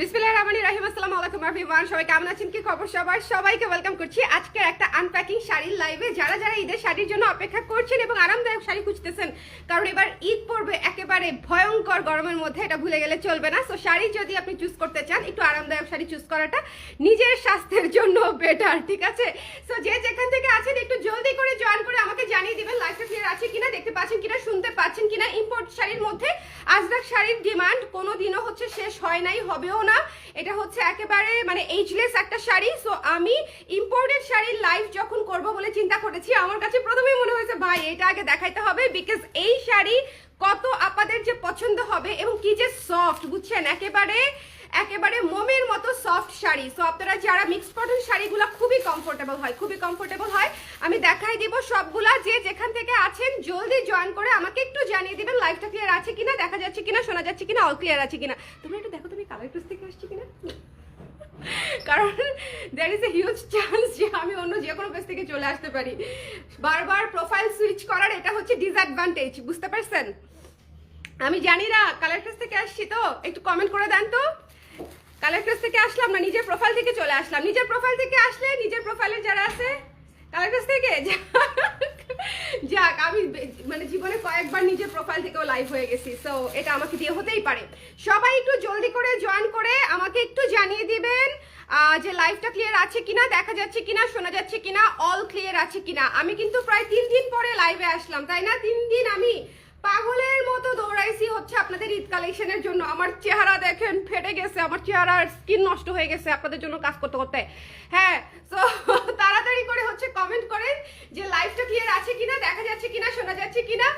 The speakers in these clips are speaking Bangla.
বিসমিল্লাহির সবাই ওয়েলকাম করছি একটা ঈদের শাড়ির জন্য অপেক্ষা করছেন এবং আরামদায়ক শাড়ি খুঁজতেছেন, কারণ এবার ঈদ একেবারে ভয়ঙ্কর গরমের মধ্যে, এটা ভুলে গেলে চলবে না। শাড়ি যদি আপনি চুজ করতে চান, একটু আরামদায়ক শাড়ি চুজ করাটা নিজের স্বাস্থ্যের জন্য বেটার ঠিক আছে? সো যে যেখান থেকে একটু জলদি করে জয়েন করে আমাকে জানিয়ে দিবেন লাইফটা ক্লিয়ার আছে কিনা দেখতে পাচ্ছেন কিনা শুনতে পাচ্ছেন কিনা ইম্পোর্ট শাড়ির মধ্যে আজরাক শাড়ির ডিমান্ড কোনো দিনও হচ্ছে শেষ হয় নাই, হবেও না। এটা হচ্ছে একেবারে মানে এইজলেস একটা শাড়ি। সো আমি ইম্পোর্টেড শাড়ির লাইভ যখন করব বলে চিন্তা করেছি, আমার কাছে প্রথমেই মনে হয়েছে, ভাই, এটা আগে দেখাইতে হবে বিকজ এই শাড়ি কত আপাদের যে পছন্দ হবে এবং কি যে সফট বুঝছেন? একেবারে একেবারে মোমের মতো সফট শাড়ি। সো আপনারা যারা মিক্সড কটন শাড়িগুলো খুবই কমফোর্টেবল হয়, খুবই কমফোর্টেবল হয় আমি দেখাই দিব সবগুলা। যে যেখান থেকে আছেন, জলদি জয়েন করে আমাকে একটু জানিয়ে দিবেন লাইভটা ক্লিয়ার আছে কিনা, দেখা যাচ্ছে কিনা, শোনা যাচ্ছে কিনা অল ক্লিয়ার আছে কিনা। তোমরা একটু দেখো, তুমি কালার টুস থেকে আসছি কিনা? কারণ there is a huge chance যে আমি অন্য যে কোনো পেজ থেকে চলে আসতে পারি। বারবার প্রোফাইল সুইচ করার এটা হচ্ছে ডিসঅ্যাডভান্টেজ বুঝতে পারছেন? আমি জানি না কালার থেকে আসছি তো, একটু কমেন্ট করে দেন তো। ফেস থেকে আসলাম না, নিজের প্রোফাইল থেকে চলে আসলাম। নিজের প্রোফাইল থেকে আসলে নিজের প্রোফাইলে যারা আছে কালার কাছ থেকে? যাক, আমি মানে জীবনে কয়েকবার নিজের প্রোফাইল থেকেও লাইভ হয়ে গেছি সো এটা আমাকে দিয়ে হতেই পারে। সবাই একটু জলদি করে জয়েন করে আমাকে একটু জানিয়ে দিবেন যে লাইভটা ক্লিয়ার আছে কিনা দেখা যাচ্ছে কিনা শোনা যাচ্ছে কিনা অল ক্লিয়ার আছে কিনা। আমি কিন্তু প্রায় তিন দিন পরে লাইভে আসলাম তাই না? তিন দিন আমি পাগলের হচ্ছে আপনাদের ঈদ কালেকশনের জন্য। আমার চেহারা দেখেন, ফেটে গেছে। আমার চেহারার স্কিন নষ্ট হয়ে গেছে আপনাদের জন্য কাজ করতে করতে। হ্যাঁ তো তাড়াতাড়ি করে হচ্ছে কমেন্ট করেন যে লাইফটা ক্লিয়ার আছে কিনা, দেখা যাচ্ছে কিনা, শোনা যাচ্ছে কিনা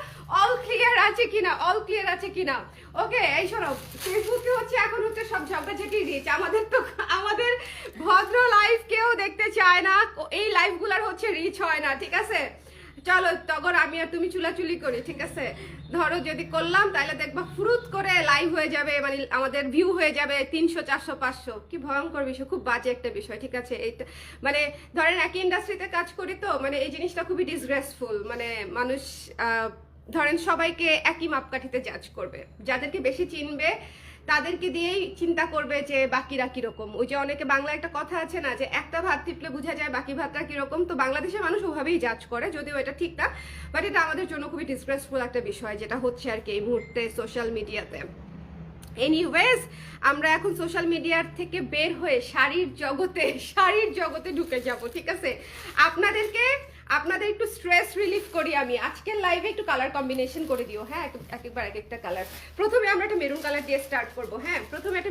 অল ক্লিয়ার আছে কিনা অল ক্লিয়ার আছে কিনা। ওকে এই শোনো ফেসবুকে হচ্ছে এখন হচ্ছে সব ঝগড়া ঝগড়াঝাটি দিয়েছে। আমাদের তো, আমাদের ভদ্র লাইভ কেউ দেখতে চায় না। এই লাইভগুলোর হচ্ছে রিচ হয় না, ঠিক আছে? চলো তখন আমি আর তুমি চুলাচুলি করি, ঠিক আছে? ধরো, যদি করলাম, তাহলে দেখবা ফুরুত করে লাইভ হয়ে যাবে মানে আমাদের ভিউ হয়ে যাবে তিনশো, চারশো, পাঁচশো। কি ভয়ঙ্কর বিষয়, খুব বাজে একটা বিষয়, ঠিক আছে? এইটা মানে ধরেন একই ইন্ডাস্ট্রিতে কাজ করি তো মানে এই জিনিসটা খুবই ডিসগ্রেসফুল মানে মানুষ ধরেন সবাইকে একই মাপকাঠিতে জাজ করবে। যাদেরকে বেশি চিনবে তাদেরকে দিয়েই চিন্তা করবে যে বাকিরা কীরকম। ওই যে অনেকে বাংলা একটা কথা আছে না, যে একটা ভাত টিপলে বোঝা যায় বাকি ভাতটা কীরকম। তো বাংলাদেশের মানুষ ওভাবেই জাজ করে, যদিও এটা ঠিক না বাট এটা আমাদের জন্য খুবই ডিসগ্রেসফুল একটা বিষয়, যেটা হচ্ছে আর কি এই মুহূর্তে সোশ্যাল মিডিয়াতে এনিওয়েজ আমরা এখন সোশ্যাল মিডিয়ার থেকে বের হয়ে শাড়ির জগতে শাড়ির জগতে ঢুকে যাব, ঠিক আছে? আপনাদেরকে আপনাদের একটু স্ট্রেস রিলিফ করি আমি। আজকের লাইভে একটু কালার কম্বিনেশন করে দিও হ্যাঁ? এক- এক একবার এক একটা কালার প্রথমে আমরা একটা মেরুন কালার দিয়ে স্টার্ট করব হ্যাঁ? প্রথমে একটা